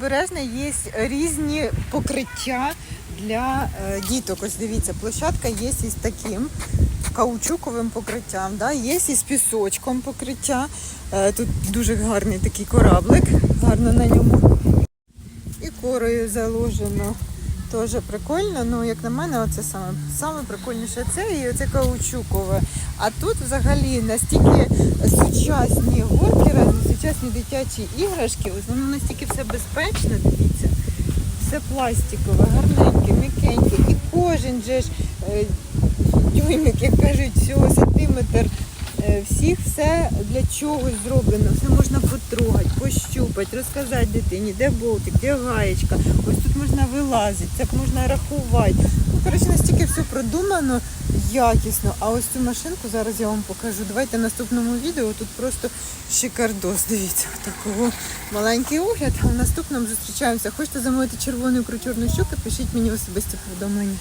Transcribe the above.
Бережне є різні покриття для е, діток. Ось дивіться, площадка є із таким каучуковим покриттям, да? є із пісочком покриття. Е, Тут дуже гарний такий кораблик, гарно на ньому. І корою заложено. Теж прикольно, ну як на мене, оце саме, саме прикольніше це і оце каучукове. А тут взагалі настільки сучасні горки, сучасні дитячі іграшки, ось воно настільки все безпечно, дивіться. Все пластикове, гарненьке, м'якеньке. І кожен же ж е, дюймик, як кажуть, всього сантиметр. е, Всіх все для чогось зроблено, все можна потрогати, пощупати, розказати дитині, де болтик, де гаєчка. Ось тут можна вилазити, це можна рахувати. Ну, коротше, настільки все продумано якісно. А ось цю машинку зараз я вам покажу. Давайте в наступному відео. Тут просто шикардос. Дивіться, такого маленький огляд. А в наступному зустрічаємося. Хочете замовити червону ікру щуку, пишіть мені особисті повідомлення.